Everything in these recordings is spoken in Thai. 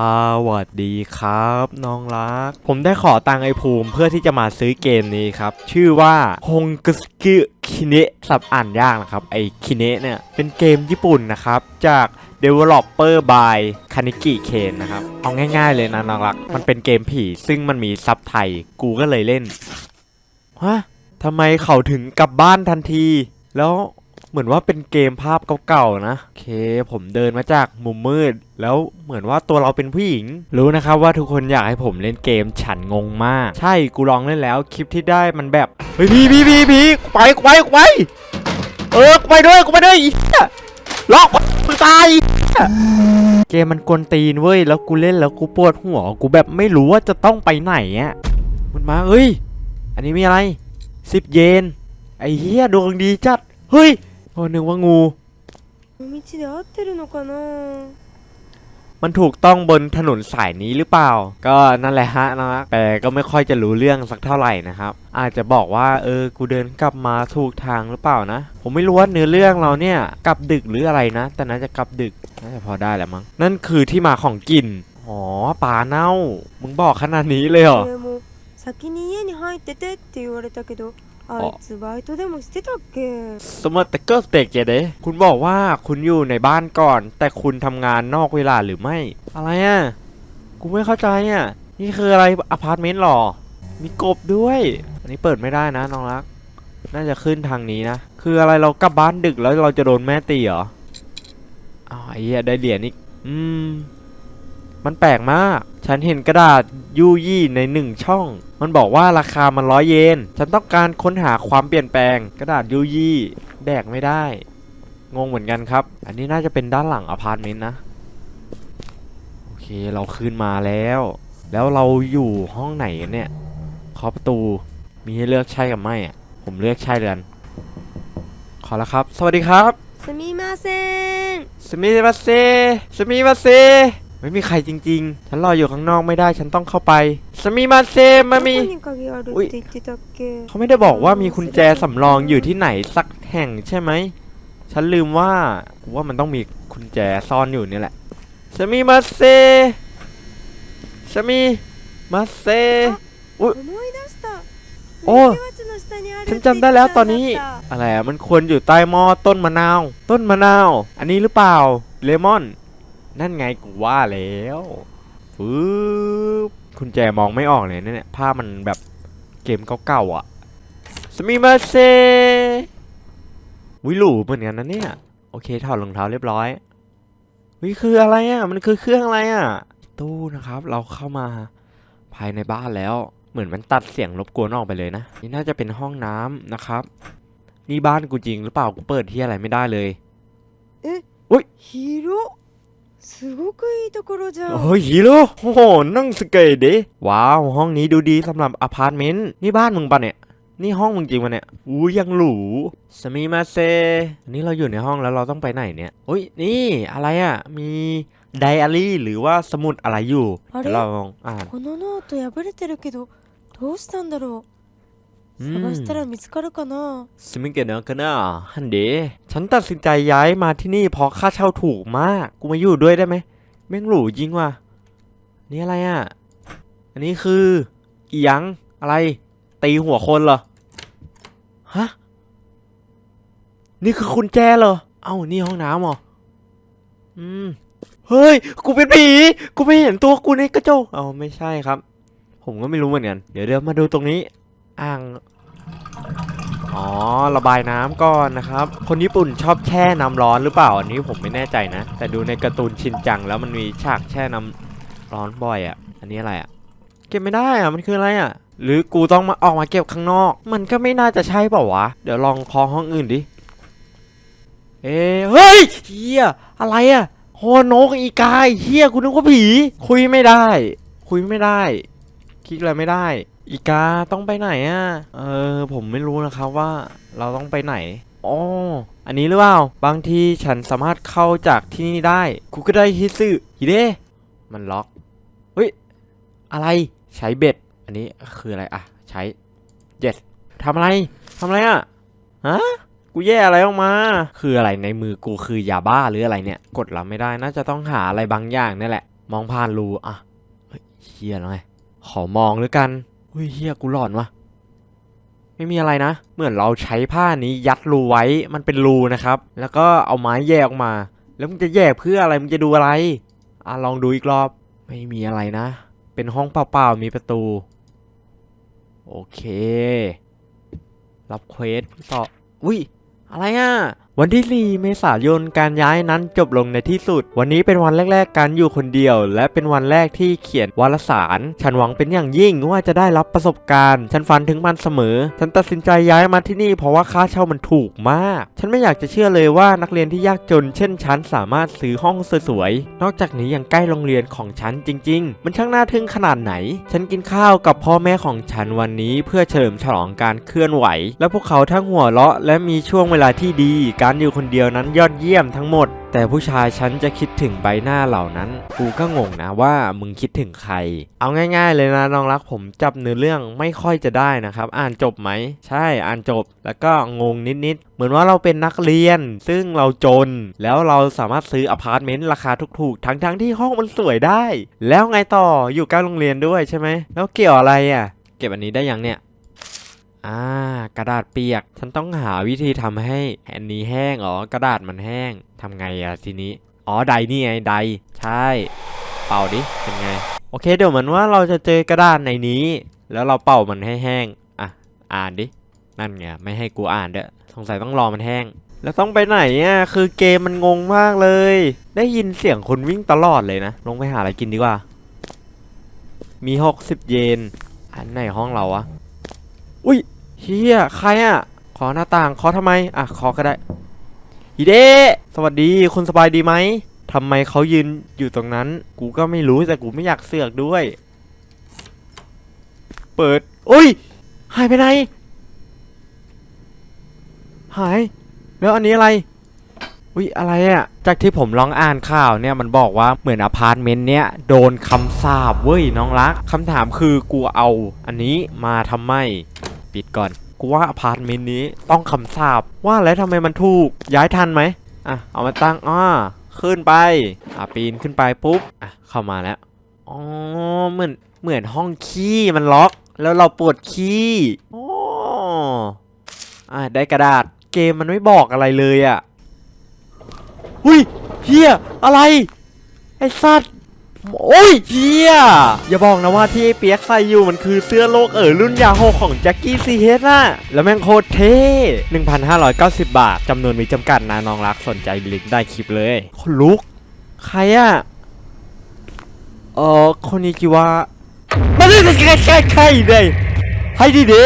สวัสดีครับ น้องรัก ผมได้ขอตังไอภูมิเพื่อที่จะมาซื้อเกมนี้ครับ ชื่อว่าฮงกสกิคิเนะสับอ่านยากนะครับ ไอคิเนะเนี่ย เป็นเกมญี่ปุ่นนะครับ จาก Developer by Kaneki Ken นะครับ เอาง่ายๆเลยนะน้องรัก มันเป็นเกมผี ซึ่งมันมีซับไทย กูก็เลยเล่น ฮะทำไมเขาถึงกลับบ้านทันที แล้ว เหมือนว่าเป็นเกมภาพเก่าๆนะโอเค ผมเดินมาจากมุมมืด แล้วเหมือนว่าตัวเราเป็นผู้หญิง รู้นะครับว่าทุกคนอยากให้ผมเล่นเกมฉันงงมาก ใช่กูลองเล่นแล้วคลิปที่ได้มันแบบเฮ้ยพี่พี่พี่พี่ไปไปไปเออไปด้วยกูไปด้วยอีล็อกกูตายเกมมันกวนตีนเว้ยแล้วกูเล่นแล้วกูปวดหัวกูแบบไม่รู้ว่าจะต้องไปไหนอะมันมาเฮ้ย อันนี้มีอะไรสิบเยนไอ้เหี้ยดวงดีจัดเฮ้ย โอ้นึกว่างู この道で合ってるのかな มันถูกต้องบนถนนสายนี้หรือเปล่า ก็นั่นแหละฮะนะแต่ก็ไม่ค่อยจะรู้เรื่องสักเท่าไหร่นะครับ อาจจะบอกว่าเออ กูเดินกลับมาถูกทางหรือเปล่านะ ผมไม่รู้ว่าเนื้อเรื่องเราเนี่ยกลับดึกหรืออะไรนะ แต่น่าจะกลับดึก น่าจะพอได้แหละมั้ง นั่นคือที่มาของกลิ่น อ๋อปลาเน่า มึงบอกขนาดนี้เลยเหรอ 俺も先に家に入っててって言われたけど あいつバイトでもしてたっけ สมมติแต่ก็เตกเจเดคุณบอกว่าคุณอยู่ในบ้านก่อน แต่คุณทำงานนอกเวลาหรือไม่ อะไรอ่ะ กูไม่เข้าใจอ่ะ นี่คืออะไรอพาร์ตเมนต์หรอ มีกบด้วย อันนี้เปิดไม่ได้นะน้องรัก น่าจะขึ้นทางนี้นะ คืออะไรเรากลับบ้านดึกแล้วเราจะโดนแม่ตีเหรออ้าวไอ้เหี้ยได้เหรียญอีก อืม มันแปลกมาก ฉันเห็นกระดาษยูยี่ในหนึ่งช่อง มันบอกว่าราคามันร้อยเยน ฉันต้องการค้นหาความเปลี่ยนแปลง กระดาษยูยี่แดกไม่ได้ งงเหมือนกันครับ อันนี้น่าจะเป็นด้านหลังอพาร์ตเมนต์นะ โอเคเราคืนมาแล้ว แล้วเราอยู่ห้องไหนกันเนี่ยเคาะประตู มีให้เลือกใช่กับไม่อะผมเลือกใช่เลยขอแล้วครับ สวัสดีครับすみませんすみませんすみまเซ ไม่มีใครจริง ๆ ฉันรออยู่ข้างนอกไม่ได้ฉันต้องเข้าไปสมีมาเซมามีเขาไม่ได้บอกว่ามีคุณแจสำรองอยู่ที่ไหนสักแห่งใช่ไหม ฉันลืมว่ากูว่ามันต้องมีคุณแจซ่อนอยู่นี่แหละสมีมาเซสมีมาเซ อุ๊ย โอ้ฉันจำได้แล้วตอนนี้ อะไรอะมันควรอยู่ใต้หม้อต้นมะนาว ต้นมะนาว อันนี้หรือเปล่า เลมอน นั่นไงกูว่าแล้วฟืบคุณแจมองไม่ออกเลยเนี่ยภาพมันแบบเกมเก่าๆอะสมิมาเซวิหลูเหมือนกันนะเนี่ย โอเคถอดรองเท้าเรียบร้อยวิคืออะไรอะ มันคือเครื่องอะไรอะ ตู้นะครับ เราเข้ามาภายในบ้านแล้ว เหมือนมันตัดเสียงรบกวนออกไปเลยนะ นี่น่าจะเป็นห้องน้ำนะครับ นี่บ้านกูจริงหรือเปล่า กูเปิดที่อะไรไม่ได้เลย広っすごくいいところじゃん โอ้ยฮีโร่โอ้โหนั่งสเกตดิว้าว ห้องนี้ดูดีสำหรับอพาร์ตเมนต์นี่บ้านมึงปะเนี่ย นี่ห้องมึงจริงปะเนี่ยอู้ยังหรูสมีมาเซอันนี้เราอยู่ในห้องแล้วเราต้องไปไหนเนี่ยอุ้ยนี่อะไรอ่ะ มีไดอารี่หรือว่าสมุดอะไรอยู่ あれ เดี๋ยวเราลองอ่าน このノート破れてるけどどうしたんだろううん 探したら見つかるかな สมิเกเนอร์กันนะฮันเดฉันตัดสินใจย้ายมาที่นี่เพราะค่าเช่าถูกมาก กูมาอยู่ด้วยได้ไหมแม่งหรูจริงว่ะ นี่อะไรอ่ะ อันนี้คืออีหยังอะไร ตีหัวคนเหรอ ฮะ นี่คือคุณแจเหรอ เอ้า นี่ห้องน้ำเหรอ อืม เฮ้ย กูเป็นผี กูไม่เห็นตัวกูในกระจก เอ้าไม่ใช่ครับ ผมก็ไม่รู้เหมือนกัน เดี๋ยวเดี๋ยวมาดูตรงนี้ อ่าง อ๋อ ระบายน้ำก่อนนะครับ คนญี่ปุ่นชอบแช่น้ำร้อนหรือเปล่า อันนี้ผมไม่แน่ใจนะ แต่ดูในการ์ตูนชินจังแล้วมันมีฉากแช่น้ำร้อนบ่อยอะ่ะ อันนี้อะไรอะ่ะ เก็บไม่ได้อะ่ะ มันคืออะไรอะ่ะ หรือกูต้องมาออกมาเก็บข้างนอก มันก็ไม่น่าจะใช่เปล่าวะ เดี๋ยวลองเคอห้องอื่นดิ เอ้เฮ้ยเฮียอะไรอะ่ะโฮนกอีกายเฮียกูนึกว่าผี คุยไม่ได้ คุยไม่ได้ คลิกอะไรไม่ได้ อีกาต้องไปไหนอะ่ะ เออ ผมไม่รู้นะครับว่าเราต้องไปไหนอ๋ออันนี้หรือเปล่า บางทีฉันสามารถเข้าจากที่นี่ได้กูก็ได้ฮิซึฮิเดมันล็อกเฮ้ย อะไร ใช้เบ็ด อันนี้คืออะไรอะใช้เจ็ดทำอะไรทำอะไรอะฮะ กูแย่อะไรออกมา คืออะไรในมือกูคือยาบ้าหรืออะไรเนี่ย กดรับไม่ได้ น่าจะต้องหาอะไรบางอย่างนี่แหละ มองผ่านรูอะเฮ้ยเฮียแล้วไง ขอมองด้วยกัน เฮ้ยเฮียกูหลอนวะไม่มีอะไรนะ เหมือนเราใช้ผ้านี้ยัดรูไว้ มันเป็นรูนะครับ แล้วก็เอาไม้แยกออกมา แล้วมึงจะแยกเพื่ออะไร มึงจะดูอะไร อะลองดูอีกรอบ ไม่มีอะไรนะ เป็นห้องเปล่าๆ มีประตู โอเค รับเควสต่อ อุ้ย อะไรอะ วันที่ 4 เมษายนการย้ายนั้นจบลงในที่สุด วันนี้เป็นวันแรก ๆ การอยู่คนเดียว และเป็นวันแรกที่เขียนวารสาร ฉันหวังเป็นอย่างยิ่งว่าจะได้รับประสบการณ์ ฉันฝันถึงมันเสมอ ฉันตัดสินใจย้ายมาที่นี่ เพราะว่าค่าเช่ามันถูกมาก ฉันไม่อยากจะเชื่อเลยว่านักเรียนที่ยากจน เช่นฉันสามารถซื้อห้องสวยๆ นอกจากนี้ยังใกล้โรงเรียนของฉันจริง ๆ มันช่างน่าทึ่งขนาดไหน ฉันกินข้าวกับพ่อแม่ของฉันวันนี้ เพื่อเฉลิมฉลองการเคลื่อนไหว และพวกเขาทั้งหัวเราะและมีช่วงเวลาที่ดีการอยู่คนเดียวนั้นยอดเยี่ยมทั้งหมด แต่ผู้ชายฉันจะคิดถึงใบหน้าเหล่านั้น กูก็งงนะว่ามึงคิดถึงใคร เอาง่าย ๆ เลยนะน้องรักผมจับเนื้อเรื่องไม่ค่อยจะได้นะครับ อ่านจบไหม ใช่อ่านจบ แล้วก็งงนิดๆ เหมือนว่าเราเป็นนักเรียน ซึ่งเราจน แล้วเราสามารถซื้ออพาร์ตเมนต์ราคาถูกๆ ทั้งๆที่ห้องมันสวยได้ แล้วไงต่ออยู่ใกล้โรงเรียนด้วยใช่ไหมแล้วเกี่ยวอะไรอะ เก็บอันนี้ได้ยังเนี่ย อ่ากระดาษเปียก ฉันต้องหาวิธีทำให้อันนี้แห้งอ๋อกระดาษมันแห้งทำไงอะทีนี้ อ๋อ ไดนี่ไงไดใช่ เป่าดิ เป็นไง โอเค เดี๋ยวเหมือนว่าเราจะเจอกระดาษในนี้ แล้วเราเป่ามันให้แห้ง อะ อ่านดิ นั่นไง ไม่ให้กูอ่านเด้อ สงสัยต้องรอมันแห้ง แล้วต้องไปไหนอะ คือเกมมันงงมากเลย ได้ยินเสียงคนวิ่งตลอดเลยนะ ลงไปหาอะไรกินดีกว่า มี60เยน อันไหนห้องเราวะอุ้ย เฮียใครอะ ขอหน้าต่างขอทำไม อะ ขอก็ได้อีเดสวัสดีคุณสบายดีไหมทำไมเขายืนอยู่ตรงนั้น กูก็ไม่รู้แต่กูไม่อยากเสือกด้วย เปิดอุ้ย หายไปไหน หาย แล้วอันนี้อะไรอุ้ยอะไรอะ จากที่ผมลองอ่านข่าวเนี่ยมันบอกว่าเหมือนอพาร์ตเมนต์เนี้ยโดนคำสาปเว้ยน้องรักคำถามคือกูเอาอันนี้มาทำไม ปิดก่อน กูว่าอพาร์ตเมนต์นี้ต้องคำสาปว่าแล้วทำไมมันถูกย้ายทันไหมอะเอามาตั้งอ้อขึ้นไปอะปีนขึ้นไปปุ๊บอะเข้ามาแล้วอ๋อเหมือนเหมือนห้องขี้มันล็อก แล้วเราปวดขี้อ๋ออะได้กระดาษเกมมันไม่บอกอะไรเลยอะหุ้ยเฮียอะไร ไอ้สัตว์ โอ้ยเฮียอย่าบอกนะว่าที่ไอ้เปียกใส่อยู่มันคือเสื้อโลกเอ๋อรุ่นยาโฮของแจ็คกี้ซีเฮดน่ะแล้วแม่งโคตรเท่ 1,590 บาทจำนวนมีจำกัดนะน้องรักสนใจลิงก์ได้คลิปเลยคนลุก ใครอะเออคนนี้คิดว่ามันไม่ใช่ใครใครใครเลยให้ดีดี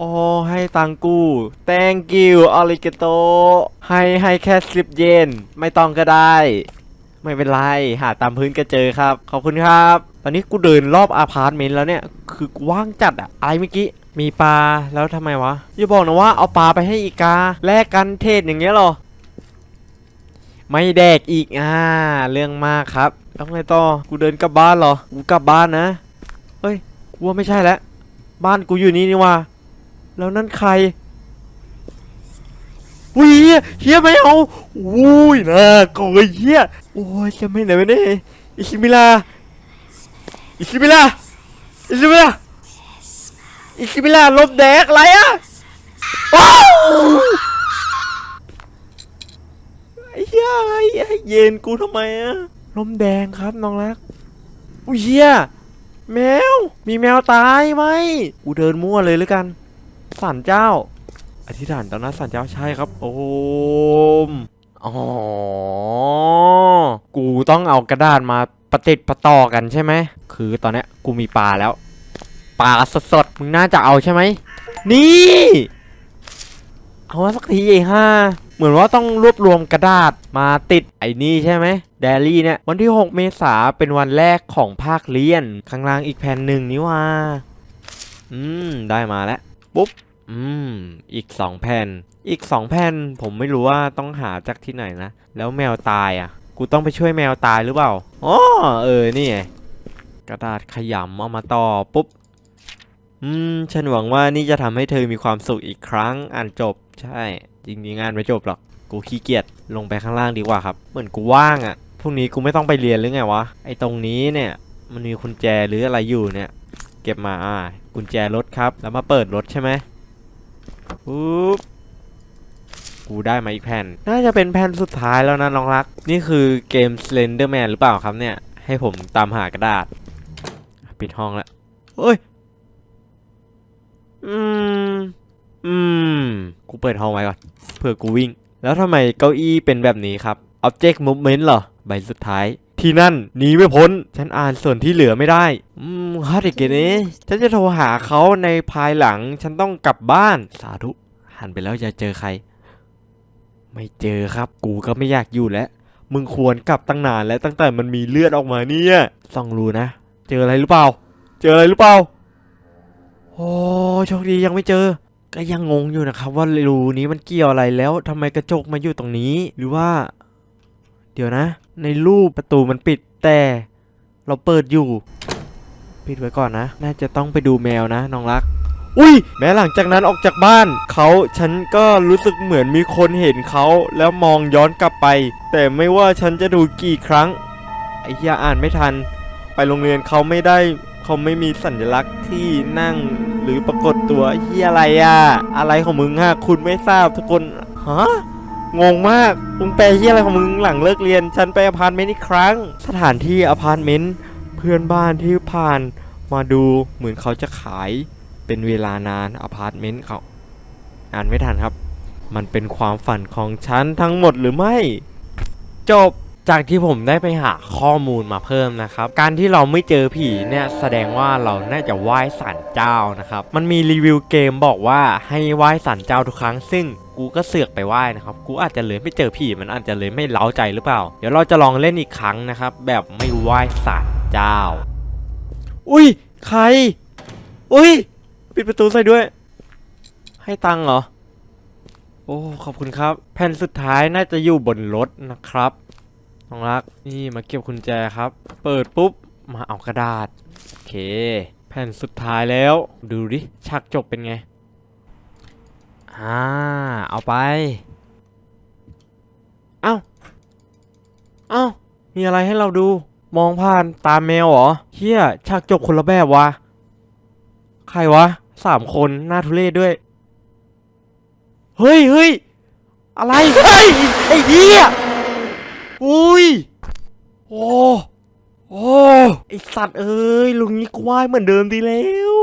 อ๋อให้ตังกู thank you อาริกาโตให้ให้แค่10เยน ไม่ต้องก็ได้ ไม่เป็นไร หาตามพื้นก็เจอครับ ขอบคุณครับ ตอนนี้กูเดินรอบอาพาร์ตเมนต์แล้วเนี่ย คือว่างจัดอะอะไรเมื่อกี้ มีปลา แล้วทำไมวะ อย่าบอกนะว่าเอาปลาไปให้อีกา แลกกันเทศอย่างเงี้ยเหรอ ไม่แดกอีก อ่า เรื่องมากครับ แล้วไงต่อ กูเดินกลับบ้านเหรอ กูกลับบ้านนะ เฮ้ย กูว่าไม่ใช่แล้ว บ้านกูอยู่นี่นี่ว่า แล้วนั่นใครอุ้ยเฮียเฮียไม่เอาอุ้ยนะโกยเฮีย โอ้ยจะไม่ไหนวะเนี่ยอิชิมิลาอิชิมิลาอิชิมิลาอิชิมิลาลบแดกอะไรอะว้าวไอ้เหี้ยไอ้ไอ้เย็นกูทำไมอะลมแดงครับน้องรักอุ้ยเฮียแมว มีแมวตายไหมกูเดินมั่วเลยหรือกันศาลเจ้า อธิษฐานต่อหน้าสันเจ้าใช่ครับ โอม อ๋อ กูต้องเอากระดาษมาประติดประต่อกันใช่ไหม คือตอนนี้กูมีปลาแล้ว ปลาสดๆ มึงน่าจะเอาใช่ไหม นี่ เอามาสักทีไอ้ห่าเหมือนว่าต้องรวบรวมกระดาษมาติดไอ้นี่ใช่ไหมเดลี่เนี่ย วันที่ 6 เมษาเป็นวันแรกของภาคเรียน ข้างล่างอีกแผ่นหนึ่งนี่ว่า อืม ได้มาแล้ว ปุ๊บ อืม อีกสองแผ่น อีกสองแผ่น ผมไม่รู้ว่าต้องหาจากที่ไหนนะ แล้วแมวตายอะ กูต้องไปช่วยแมวตายหรือเปล่าอ๋อเออ นี่ไงกระดาษขยำเอามาต่อปุ๊บ อืม ฉันหวังว่านี่จะทำให้เธอมีความสุขอีกครั้ง อ่านจบ ใช่ จริงๆงานไม่จบหรอก กูขี้เกียจ ลงไปข้างล่างดีกว่าครับ เหมือนกูว่างอะ พรุ่งนี้กูไม่ต้องไปเรียนหรือไงวะ ไอ้ตรงนี้เนี่ย มันมีกุญแจหรืออะไรอยู่เนี่ย เก็บมา อ่า กุญแจรถครับ แล้วมาเปิดรถใช่ไหม ปุ๊บกูได้มาอีกแผ่น น่าจะเป็นแผ่นสุดท้ายแล้วนะน้องรัก นี่คือเกม Slenderman หรือเปล่าครับเนี่ย ให้ผมตามหากระดาษ ปิดห้องแล้วเฮ้ย อืม อืม กูเปิดห้องไว้ก่อนเพื่อกูวิ่ง แล้วทำไมเก้าอี้เป็นแบบนี้ครับ Object Movement เหรอ ใบสุดท้าย ที่นั่นหนีไม่พ้น ฉันอ่านส่วนที่เหลือไม่ได้ อืมฮาร์ดเกเนี้ฉันจะโทรหาเขาในภายหลัง ฉันต้องกลับบ้าน สาธุ หันไปแล้วจะเจอใคร ไม่เจอครับ กูก็ไม่อยากอยู่แล้ว มึงควรกลับตั้งนานแล้วตั้งแต่มันมีเลือดออกมาเนี่ยส่องรูนะ เจออะไรหรือเปล่า เจออะไรหรือเปล่า โอ้โชคดียังไม่เจอ ก็ยังงงอยู่นะครับ ว่ารูนี้มันเกี่ยวอะไรแล้วทำไมกระจกมาอยู่ตรงนี้ หรือว่า เดี๋ยวนะ ในรูปประตูมันปิดแต่เราเปิดอยู่ ปิดไว้ก่อนนะ น่าจะต้องไปดูแมวนะน้องรัก อุ้ย แม้หลังจากนั้นออกจากบ้านเขาฉันก็รู้สึกเหมือนมีคนเห็นเขาแล้วมองย้อนกลับไป แต่ไม่ว่าฉันจะดูกี่ครั้งไอ้เหี้ยอ่านไม่ทัน ไปโรงเรียนเขาไม่ได้เขาไม่มีสัญลักษณ์ที่นั่งหรือปรากฏตัวเฮียอะไรอะอะไรของมึงฮะคุณไม่ทราบทุกคนฮะ งงมากมึงแปลที่อะไรของมึงหลังเลิกเรียน ฉันไปอพาร์ตเมนต์อีกครั้ง สถานที่อพาร์ตเมนต์เพื่อนบ้านที่ผ่านมาดูเหมือนเขาจะขายเป็นเวลานานอพาร์ตเมนต์เขาอ่านไม่ทันครับ มันเป็นความฝันของฉันทั้งหมดหรือไม่ จบ จากที่ผมได้ไปหาข้อมูลมาเพิ่มนะครับ การที่เราไม่เจอผีเนี่ยแสดงว่าเราน่าจะไหว้ศาลเจ้านะครับ มันมีรีวิวเกมบอกว่าให้ไหว้ศาลเจ้าทุกครั้ง ซึ่งกูก็เสือกไปไหว้นะครับ กูอาจจะเลยไม่เจอผีมันอาจจะเลยไม่เล้าใจหรือเปล่า เดี๋ยวเราจะลองเล่นอีกครั้งนะครับ แบบไม่ไหว้ศาลเจ้า อุ้ยใคร อุ้ยปิดประตูใส่ด้วย ให้ตังเหรอ โอ้ขอบคุณครับ แผ่นสุดท้ายน่าจะอยู่บนรถนะครับ น้องรัก นี่มาเก็บกุญแจครับ เปิดปุ๊บ มาเอากระดาษ โอเค แผ่นสุดท้ายแล้ว ดูดิฉากจบเป็นไง อ่า เอาไป เอ้า เอ้า มีอะไรให้เราดู มองผ่านตาแมวเหรอเฮียฉากจบคนละแบบวะ ใครวะสามคนหน้าทุเรศด้วย เฮ้ยเฮ้ยอะไร เฮ้ย ไอ้เหี้ย อุ้ย โอ้โอ้ไอสัตว์เอ้ยลุงนี้กวายเหมือนเดิมดีแล้ว